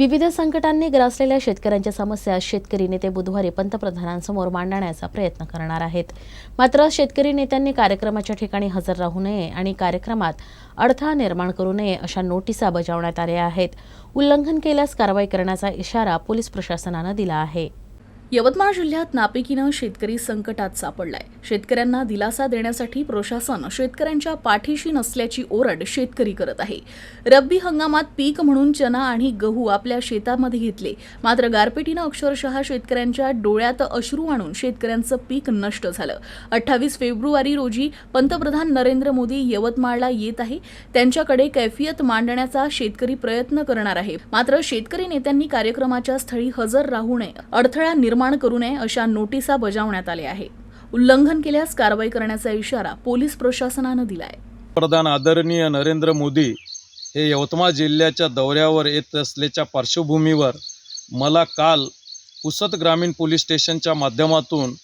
विविध संकटांनी ग्रासलेल्या शेतकऱ्यांच्या समस्या शेतकरी नेते बुधवारी पंतप्रधानांसमोर मांडण्याचा प्रयत्न करणार आहेत. मात्र शेतकरी नेत्यांनी कार्यक्रमाच्या ठिकाणी हजर राहू नये आणि कार्यक्रमात अडथळा निर्माण करू नये अशा नोटिसा बजावण्यात आल्या आहेत. उल्लंघन केल्यास कारवाई करण्याचा इशारा पोलीस प्रशासनानं दिला आहे. यवतमाळ जिल्ह्यात नापिकीनं शेतकरी संकटात सापडलाय. शेतकऱ्यांना दिलासा देण्यासाठी प्रशासन शेतकऱ्यांच्या पाठीशी नसल्याची ओरड शेतकरी करत आहे. रब्बी हंगामात पीक म्हणून चना आणि गहू आपल्या शेतामध्ये घेतले. मात्र गारपिटीनं अक्षरशः शेतकऱ्यांच्या डोळ्यात अश्रू आणून शेतकऱ्यांचं पीक नष्ट झालं. अठ्ठावीस फेब्रुवारी रोजी पंतप्रधान नरेंद्र मोदी यवतमाळला येत आहे. त्यांच्याकडे कैफियत मांडण्याचा शेतकरी प्रयत्न करणार आहे. मात्र शेतकरी नेत्यांनी कार्यक्रमाच्या स्थळी हजर राहू नये अडथळा निर्माण करू नये अशा नोटिसा बजावण्यात आल्या आहे उल्लंघन केल्यास कारवाई करण्याचा इशारा पोलीस प्रशासनानं दिलाय. पंतप्रधान आदरणीय नरेंद्र मोदी हे यवतमाळ जिल्ह्याच्या दौऱ्यावर येत असल्याच्या पार्श्वभूमीवर मला काल पुसद ग्रामीण पोलीस स्टेशनच्या माध्यमातून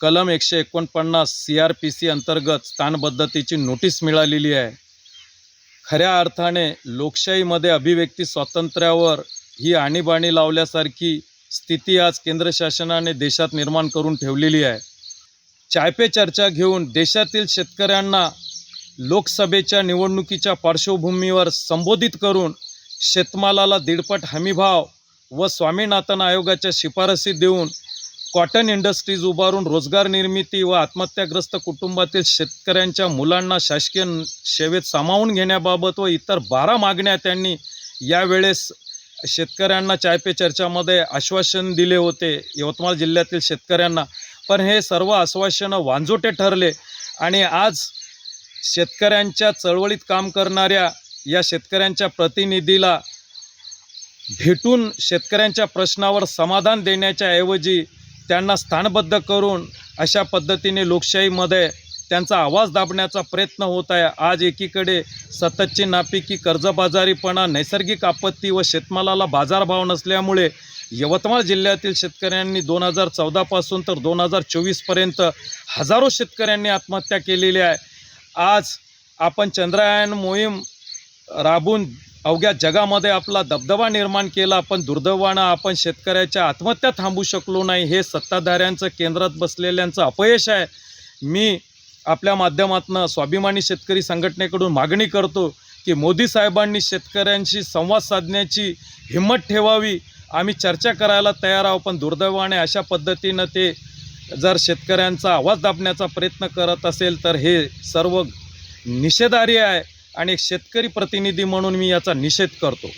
कलम एकशे एकोणपन्नास सी आर पी सी अंतर्गत स्थानबद्धतेची नोटीस मिळालेली आहे. खऱ्या अर्थाने लोकशाहीमध्ये अभिव्यक्ती स्वातंत्र्यावर ही आणीबाणी लावल्यासारखी स्थिती आज केंद्र शासनाने देशात निर्माण करून ठेवलेली आहे. चाय पे चर्चा घेऊन देशातील शेतकऱ्यांना लोकसभेच्या निवडणुकीच्या पार्श्वभूमीवर संबोधित करून शेतमालाला दीडपट हमीभाव व स्वामीनाथन आयोगाच्या शिफारसी देऊन कॉटन इंडस्ट्रीज उभारून रोजगार निर्मिती व आत्महत्याग्रस्त कुटुंबातील शेतकऱ्यांच्या मुलांना शासकीय सेवेत सामावून घेण्याबाबत व इतर बारा मागण्या त्यांनी यावेळेस शेतकऱ्यांना चाय पे चर्चामध्ये आश्वासन दिले होते यवतमाळ जिल्ह्यातील शेतकऱ्यांना. पण हे सर्व आश्वासनं वांजोटे ठरले आणि आज शेतकऱ्यांच्या चळवळीत काम करणाऱ्या या शेतकऱ्यांच्या प्रतिनिधीला भेटून शेतकऱ्यांच्या प्रश्नावर समाधान देण्याच्या ऐवजी त्यांना स्थानबद्ध करून अशा पद्धतीने लोकशाहीमध्ये त्यांचा आवाज दाबण्याचा प्रयत्न होत आहे. आज एकीकडे सततची नापिकी कर्जबाजारीपणा नैसर्गिक आपत्ती व शेतमालाला बाजारभाव नसल्यामुळे यवतमाळ जिल्ह्यातील शेतकऱ्यांनी दोन हजार चौदापासून तर दोन हजार चोवीसपर्यंत हजारो शेतकऱ्यांनी आत्महत्या केलेली आहे. आज आपण चंद्रयान मोहीम राबून अवघ्या जगामध्ये आपला दबदबा निर्माण केला. पण दुर्दैवानं आपण शेतकऱ्याच्या आत्महत्या थांबू शकलो नाही. हे सत्ताधाऱ्यांचं केंद्रात बसलेल्यांचं अपयश आहे. मी आपल्या माध्यमातून स्वाभिमानी शेतकरी संघटनेकडून मागणी करतो की मोदी साहेबांनी शेतकऱ्यांशी संवाद साधण्याची हिंमत ठेवावी. आम्ही चर्चा करायला तयार आहोत पण दुर्दैवाने अशा पद्धतीनं ते जर शेतकऱ्यांचा आवाज दाबण्याचा प्रयत्न करत असेल तर हे सर्व निषेधार्य आहे आणि एक शेतकरी प्रतिनिधी म्हणून मी याचा निषेध करतो.